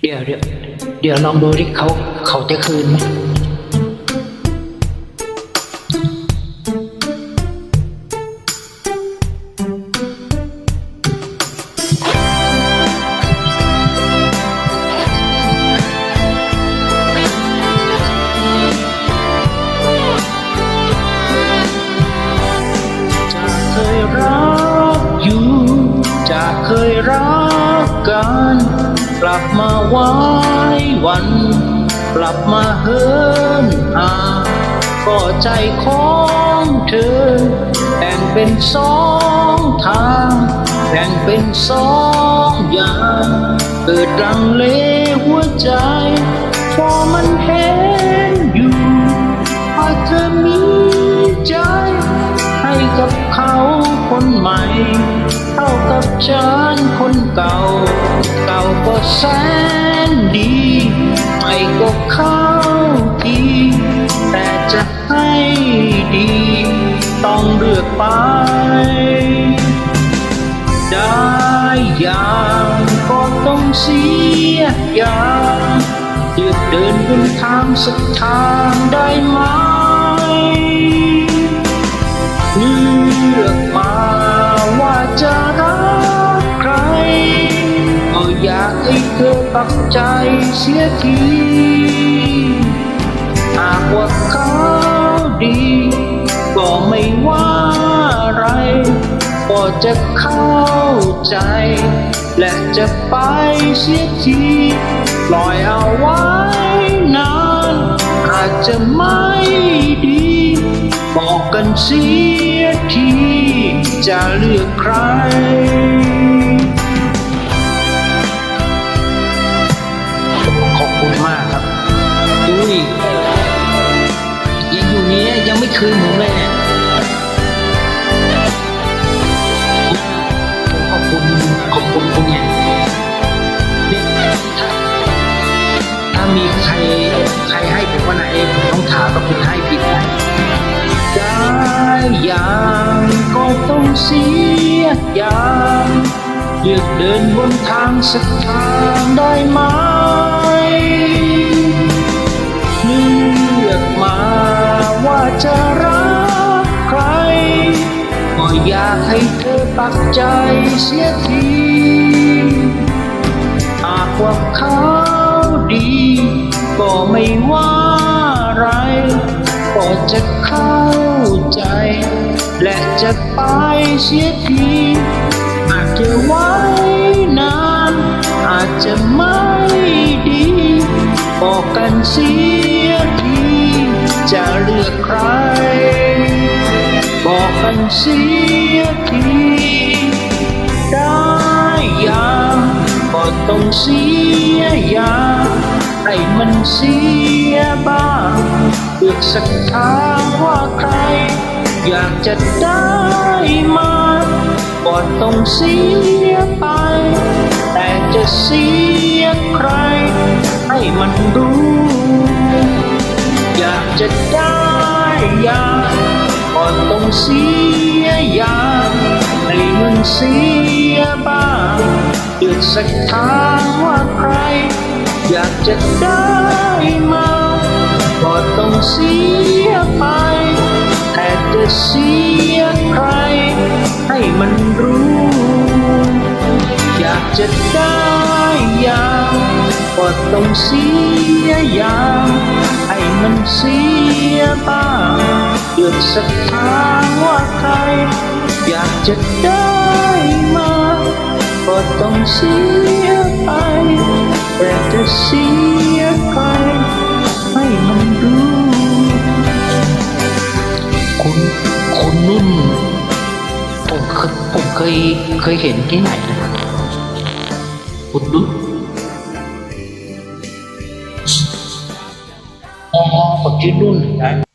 เดี๋ยวเดี๋ยวเดี๋ยวลองดูที่เขาเขาจะคืนไหม กลับมาไว้วัน กลับมาเฮินหาก็ใจของเธอแบ่งเป็นสองทางแบ่งเป็นสองอย่างเกิดรังเลหัวใจ พอมันเห็นอยู่ว่าเธอมีใจ ให้กับเขาคนใหม่ เท่ากับฉันคนเก่า เก่าก็แสนดีใหม่ก็เข้าทีแต่จะให้ดี ต้องเลือกไป ได้อย่างก็ต้องเสียอย่างเลือกเดินบนทางสักทางได้ไหมเลือก ปักใจเสียทีหากว่าเขาดี ก็ไม่ว่าอะไรก็จะเข้าใจ และจะไปเสียทีปล่อยเอาไว้นานอาจจะไม่ดี บอกกันเสียทีจะเลือกใคร คืนผมเลยเนี่ผมขอบคุณขอบคุณคุณเนี่ยเนี่ยถ้าถ้ามีใครใครให้ผมวันไหนผมต้องถามว่าคุณให้ผิดไหมได้อย่างก็ต้องเสียอย่างเลือกเดินบนทางสักทางได้ไหม จะรักใคร ก็อยากให้เธอปักใจเสียทีหากว่าเขาดี ก็ไม่ว่าอะไรก็จะเข้าใจ และจะไปเสียทีอาจจะไว้นาน อาจจะไม่ดี บอกกันสียที จะเลือกใคร บอกกันเสียทีได้ย่างก็ต้องเสียยางให้มันเสียบ้างเลือกสักทางว่าใคร อยากจะได้มาก็ต้องเสียไป แต่จะเสียใคร ให้มันรู้ อยากจะได้อย่างก็ต้องเสียอย่างให้มันเสียบ้างเลือกสักทางว่าใคร อยากจะได้มาก็ต้องเสียไป แต่จะเสียใคร ให้มันรู้ อยากจะได้อย่างก็ต้องเสียอย่าง มันเสียบ้างเลือกสักทางว่าใคร อยากจะได้มาก็ต้องเสียไป แต่จะเสียใครให้มันรู้ คุณคุณนุ่นผมเคยผมเคยเคยเห็นที่ไหนนะคุณนุ่น อ๋